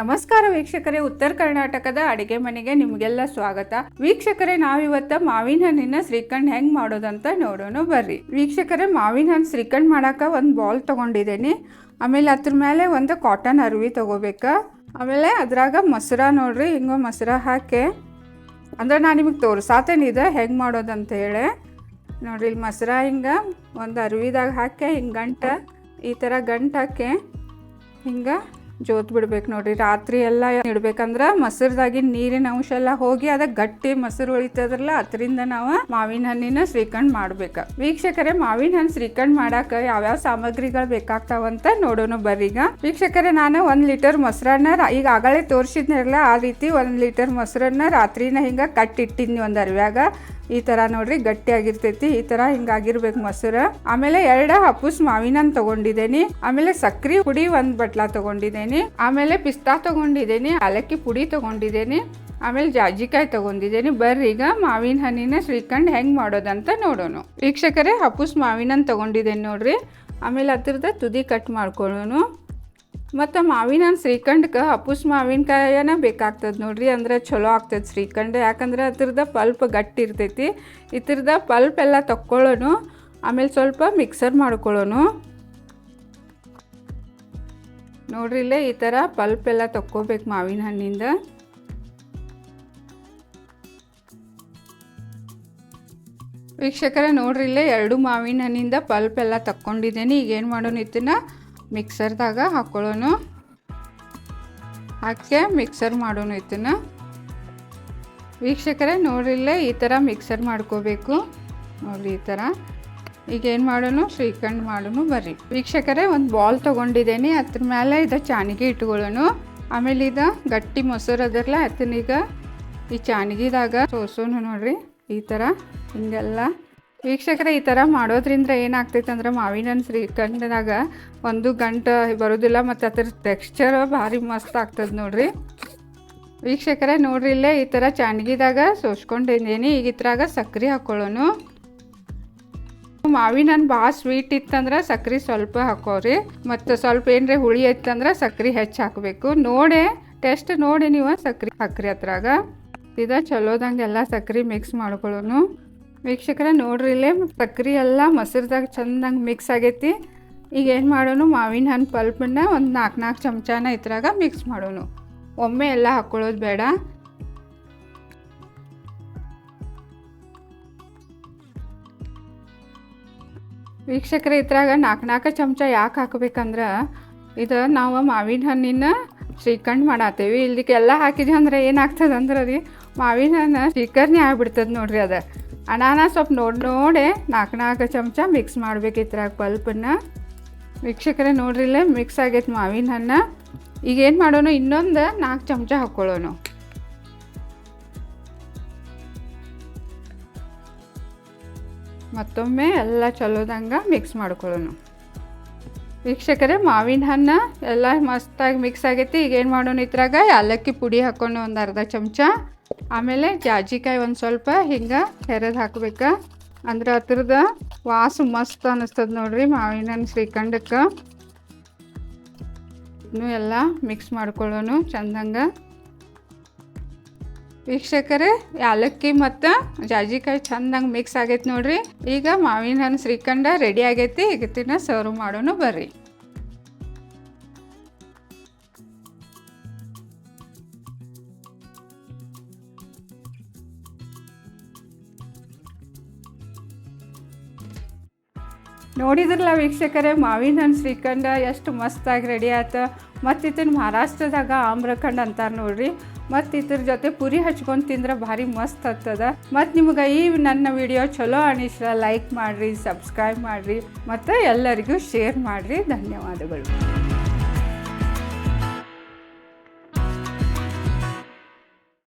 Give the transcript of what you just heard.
ನಮಸ್ಕಾರ ವೀಕ್ಷಕರೇ, ಉತ್ತರ ಕರ್ನಾಟಕದ ಅಡಿಗೆ ಮನೆಗೆ ನಿಮಗೆಲ್ಲ ಸ್ವಾಗತ. ವೀಕ್ಷಕರೇ, ನಾವಿವತ್ತ ಮಾವಿನ ಹಣ್ಣಿನ ಶ್ರೀಖಂಡ್ ಹೆಂಗ್ ಮಾಡೋದಂತ ನೋಡೋಣ ಬರ್ರಿ. ವೀಕ್ಷಕರೇ, ಮಾವಿನ ಹಣ್ಣು ಶ್ರೀಖಂಡ್ ಮಾಡಾಕ ಒಂದು ಬಾಲ್ ತಗೊಂಡಿದ್ದೀನಿ ಆಮೇಲೆ ಅದ್ರ ಮೇಲೆ ಒಂದು ಕಾಟನ್ ಅರ್ವಿ ತಗೋಬೇಕ. ಆಮೇಲೆ ಅದ್ರಾಗ ಮೊಸರ ನೋಡ್ರಿ, ಹಿಂಗ ಮೊಸರ ಹಾಕಿ. ಅಂದ್ರೆ ನಾನು ನಿಮಗೆ ತೋರ್ಸಾತೇನೆ ಇದು, ಹೆಂಗೆ ಮಾಡೋದಂತ ಹೇಳಿ. ನೋಡ್ರಿ ಇಲ್ಲಿ ಮೊಸರ ಹಿಂಗೆ ಒಂದು ಅರ್ವಿದಾಗ ಹಾಕಿ, ಹಿಂಗೆ ಗಂಟ, ಈ ಥರ ಗಂಟು ಹಾಕಿ, ಹಿಂಗೆ ಜೋತ್ ಬಿಡ್ಬೇಕು ನೋಡ್ರಿ. ರಾತ್ರಿ ಎಲ್ಲ ಇಡ್ಬೇಕಂದ್ರ ಮೊಸರ್ದಾಗಿನ ನೀರಿನ ಅಂಶ ಎಲ್ಲ ಹೋಗಿ ಅದ ಗಟ್ಟಿ ಮೊಸರು ಉಳಿತದ್ರಲ್ಲ, ಅದರಿಂದ ನಾವು ಮಾವಿನ ಹಣ್ಣಿನ ಶ್ರೀಕಂಡ್ ಮಾಡ್ಬೇಕ. ವೀಕ್ಷಕರೇ, ಮಾವಿನ ಹಣ್ಣು ಶ್ರೀಕಂಡ್ ಮಾಡಾಕ ಯಾವ್ಯಾವ ಸಾಮಗ್ರಿಗಳು ಬೇಕಾಗ್ತಾವಂತ ನೋಡೋಣ ಬರ್ರಿ ಈಗ. ವೀಕ್ಷಕರೇ, ನಾನು ಒಂದ್ ಲೀಟರ್ ಮೊಸರನ್ನ ಈಗ ಆಗಳೇ ತೋರಿಸಿದ್ನಲ್ಲ, ಆ ರೀತಿ ಒಂದ್ ಲೀಟರ್ ಮೊಸರನ್ನ ರಾತ್ರಿನ ಹಿಂಗ ಕಟ್ಟಿಟ್ಟಿದ್ನಿ ಒಂದ್ ಅರ್ವ್ಯಾಗ. ಈ ತರ ನೋಡ್ರಿ ಗಟ್ಟಿ ಆಗಿರ್ತೈತಿ ಈ ತರ ಹಿಂಗಾಗಿರ್ಬೇಕು ಮೊಸರು. ಆಮೇಲೆ ಎರಡ ಹಪ್ಪುಸ್ ಮಾವಿನ ಹಣ್ಣ್ ತಗೊಂಡಿದ್ದೇನೆ. ಆಮೇಲೆ ಸಕ್ರಿ ಪುಡಿ ಒಂದ್ ಬಟ್ಲ ತಗೊಂಡಿದ್ದೇನೆ. ಆಮೇಲೆ ಪಿಸ್ತಾ ತಗೊಂಡಿದ್ದೇನೆ, ಏಲಕ್ಕಿ ಪುಡಿ ತಗೊಂಡಿದ್ದೇನೆ, ಆಮೇಲೆ ಜಾಜಿಕಾಯಿ ತಗೊಂಡಿದ್ದೇನೆ. ಬರ್ರಿ, ಈಗ ಮಾವಿನ ಹಣ್ಣಿನ ಶ್ರೀಖಂಡ್ ಹೆಂಗ್ ಮಾಡೋದಂತ ನೋಡೋಣ. ವೀಕ್ಷಕರೇ, ಹಪ್ಪುಸ್ ಮಾವಿನ ತಗೊಂಡಿದ್ದೇನೆ ನೋಡ್ರಿ. ಆಮೇಲೆ ಹತ್ತಿರದ ತುದಿ ಕಟ್ ಮಾಡ್ಕೊಳ್ಳೋಣ. ಮತ್ತು ಮಾವಿನ ಶ್ರೀಖಂಡಕ್ಕೆ ಹಪ್ಪುಸ್ ಮಾವಿನಕಾಯನ ಬೇಕಾಗ್ತದೆ ನೋಡ್ರಿ, ಅಂದ್ರೆ ಚಲೋ ಆಗ್ತದೆ ಶ್ರೀಖಂಡ. ಯಾಕಂದ್ರೆ ಅದ್ರದ ಪಲ್ಪ್ ಗಟ್ಟಿ ಇರ್ತೈತಿ. ಇದ್ರದ ಪಲ್ಪ್ ಎಲ್ಲ ತಕ್ಕೊಳ್ಳೋನು ಆಮೇಲೆ ಸ್ವಲ್ಪ ಮಿಕ್ಸರ್ ಮಾಡ್ಕೊಳ್ಳೋನು ನೋಡ್ರಿ ಇಲ್ಲೇ ಈ ಥರ ಪಲ್ಪ್ ಎಲ್ಲ ತಕ್ಕೋಬೇಕು ಮಾವಿನ ಹಣ್ಣಿಂದ. ವೀಕ್ಷಕರ, ನೋಡ್ರಿ ಇಲ್ಲೇ ಎರಡು ಮಾವಿನ ಹಣ್ಣಿಂದ ಪಲ್ಪ್ ಎಲ್ಲ ತಕ್ಕೊಂಡಿದ್ದೇನೆ. ಈಗ ಏನು ಮಾಡೋಣ ಮಿಕ್ಸರ್ದಾಗ ಹಾಕೊಳ್ಳೋಣ ಹಾಕಿ ಮಿಕ್ಸರ್ ಮಾಡೋಣ ಇದನ್ನು. ವೀಕ್ಷಕರೇ, ನೋಡಿಲ್ಲೇ ಈ ಥರ ಮಿಕ್ಸರ್ ಮಾಡ್ಕೋಬೇಕು. ನೋಡಿ ಈ ಥರ. ಈಗ ಏನು ಮಾಡೋಣ ಶ್ರೀಖಂಡ್ ಮಾಡೋಣ ಬರ್ರಿ. ವೀಕ್ಷಕರೇ, ಒಂದು ಬಾಲ್ ತೊಗೊಂಡಿದ್ದೇನೆ. ಅದ್ರ ಮೇಲೆ ಇದು ಚಾನಿಗೆ ಇಟ್ಕೊಳ್ಳೋಣ ಆಮೇಲೆ ಇದು ಗಟ್ಟಿ ಮೊಸರು ಅದರಲ್ಲ ಅದನ್ನೀಗ ಈ ಚಾನಿಗೆದಾಗ ಸೋಸೋಣ ನೋಡ್ರಿ. ಈ ಥರ ಹಿಂಗೆಲ್ಲ ವೀಕ್ಷಕರೇ, ಈ ಥರ ಮಾಡೋದ್ರಿಂದ ಏನಾಗ್ತೈತೆ ಅಂದ್ರೆ ಮಾವಿನ ಹಣ್ಣು ಒಂದು ಗಂಟೆ ಬರೋದಿಲ್ಲ ಮತ್ತು ಅದ್ರ ಟೆಕ್ಸ್ಚರ್ ಭಾರಿ ಮಸ್ತ್ ಆಗ್ತದೆ ನೋಡ್ರಿ. ವೀಕ್ಷಕರೇ, ನೋಡ್ರಿ ಇಲ್ಲೇ ಈ ಥರ ಚಾಣ್ಗಿದಾಗ ಸೋಸ್ಕೊಂಡಿದ್ದೀನಿ. ಈಗ ಇದ್ರಾಗ ಸಕ್ರೆ ಹಾಕ್ಕೊಳ್ಳೋನು ಮಾವಿನ ಹಣ್ಣು ಭಾಳ ಸ್ವೀಟ್ ಇತ್ತಂದ್ರೆ ಸಕ್ರೆ ಸ್ವಲ್ಪ ಹಾಕೋರಿ. ಮತ್ತು ಸ್ವಲ್ಪ ಏನರ ಹುಳಿ ಇತ್ತಂದ್ರೆ ಸಕ್ರೆ ಹೆಚ್ಚು ಹಾಕಬೇಕು. ನೋಡಿ ಟೆಸ್ಟ್ ನೋಡಿ ನೀವು ಸಕ್ರೆ ಹಾಕ್ರಿ ಅದ್ರಾಗ. ಇದು ಚಲೋದಂಗೆಲ್ಲ ಸಕ್ಕರೆ ಮಿಕ್ಸ್ ಮಾಡ್ಕೊಳ್ಳೋಣ ವೀಕ್ಷಕರೇ, ನೋಡ್ರಿ ಇಲ್ಲೇ ಸಕ್ರೆ ಎಲ್ಲ ಮೊಸರ್ದಾಗ ಚಂದಂಗೆ ಮಿಕ್ಸ್ ಆಗೈತಿ. ಈಗ ಏನು ಮಾಡೋಣ ಮಾವಿನ ಹಣ್ಣು ಪಲ್ಪನ್ನ ಒಂದು ನಾಲ್ಕು ನಾಲ್ಕು ಚಮಚನ ಇದ್ರಾಗ ಮಿಕ್ಸ್ ಮಾಡೋಣ ಒಮ್ಮೆ ಎಲ್ಲ ಹಾಕ್ಕೊಳ್ಳೋದು ಬೇಡ. ವೀಕ್ಷಕರ, ಇದ್ರಾಗ ನಾಲ್ಕು ನಾಲ್ಕು ಚಮಚ ಯಾಕೆ ಹಾಕಬೇಕಂದ್ರೆ, ಇದು ನಾವು ಮಾವಿನ ಹಣ್ಣಿನ ಶ್ರೀಕಂಡ್ ಮಾಡತ್ತೇವಿ ಇಲ್ಲಿಗೆಲ್ಲ ಹಾಕಿದ್ವಿ ಅಂದ್ರೆ ಏನಾಗ್ತದೆ ಅಂದ್ರೆ ರೀ, ಮಾವಿನ ಹಣ್ಣು ಶ್ರೀಕರ್ಣಿ ಆಗಿಬಿಡ್ತದೆ ನೋಡ್ರಿ ಅದು. ಅನಾನ ಸ್ವಲ್ಪ ನೋಡಿ ನೋಡಿ ನಾಲ್ಕು ನಾಲ್ಕು ಚಮಚ ಮಿಕ್ಸ್ ಮಾಡ್ಬೇಕು ಇದ್ರಾಗ ಪಲ್ಪನ್ನ ವೀಕ್ಷಕರೇ ನೋಡ್ರಿಲ್ಲ ಮಿಕ್ಸ್ ಆಗೈತೆ ಮಾವಿನ ಹಣ್ಣು. ಈಗ ಏನು ಮಾಡೋಣ ಇನ್ನೊಂದು ನಾಲ್ಕು ಚಮಚ ಹಾಕ್ಕೊಳ್ಳೋಣ ಮತ್ತೊಮ್ಮೆ ಎಲ್ಲ ಚಲೋದಂಗೆ ಮಿಕ್ಸ್ ಮಾಡ್ಕೊಳ್ಳೋಣ ವೀಕ್ಷಕರೇ ಮಾವಿನ ಹಣ್ಣು ಎಲ್ಲ ಮಸ್ತಾಗಿ ಮಿಕ್ಸ್ ಆಗೈತಿ. ಈಗ ಏನು ಮಾಡೋಣ ಇದ್ರಾಗ ಏಲಕ್ಕಿ ಪುಡಿ ಹಾಕೊಂಡು ಒಂದು ಅರ್ಧ ಚಮಚ. ಆಮೇಲೆ ಜಾಜಿಕಾಯಿ ಒಂದು ಸ್ವಲ್ಪ ಹಿಂಗೆ ಹೆರೆದು ಹಾಕ್ಬೇಕು. ಅಂದ್ರೆ ಹತ್ರದ ವಾಸ ಮಸ್ತ್ ಅನ್ನಿಸ್ತದೆ ನೋಡ್ರಿ ಮಾವಿನ ಶ್ರೀಖಂಡಕ್ಕೆ. ಇದನ್ನು ಎಲ್ಲ ಮಿಕ್ಸ್ ಮಾಡ್ಕೊಳ್ಳೋಣ ಚಂದಂಗೆ. ವೀಕ್ಷಕರೇ, ಯಾಲಕ್ಕಿ ಮತ್ತು ಜಾಜಿಕಾಯಿ ಚಂದಂಗೆ ಮಿಕ್ಸ್ ಆಗೈತೆ ನೋಡ್ರಿ. ಈಗ ಮಾವಿನ ಹಣ್ಣು ಶ್ರೀಖಂಡ ರೆಡಿ ಆಗೈತಿ. ಈಗ ತಿನ್ನ ಸರ್ವ್ ಮಾಡೋಣ ಬರ್ರಿ. ನೋಡಿದ್ರಲ್ಲ ವೀಕ್ಷಕರೇ ಮಾವಿನ ಹಣ್ಣು ಶ್ರೀಖಂಡ ಎಷ್ಟು ಮಸ್ತಾಗಿ ರೆಡಿ ಆಯ್ತು. ಮತ್ತು ಇದನ್ನು ಮಹಾರಾಷ್ಟ್ರದಾಗ ಆಮ್ರಖಂಡ್ ಅಂತಾರೆ ನೋಡ್ರಿ. ಮತ್ತು ಇದ್ರ ಜೊತೆ ಪುರಿ ಹಚ್ಕೊಂಡು ತಿಂದ್ರೆ ಭಾರಿ ಮಸ್ತ್ ಆಗ್ತದ. ಮತ್ತು ನಿಮ್ಗೆ ಈ ನನ್ನ ವಿಡಿಯೋ ಚಲೋ ಅನಿಸ್ರ ಲೈಕ್ ಮಾಡಿರಿ ಸಬ್ಸ್ಕ್ರೈಬ್ ಮಾಡಿರಿ, ಮತ್ತು ಎಲ್ಲರಿಗೂ ಶೇರ್ ಮಾಡಿರಿ. ಧನ್ಯವಾದಗಳು.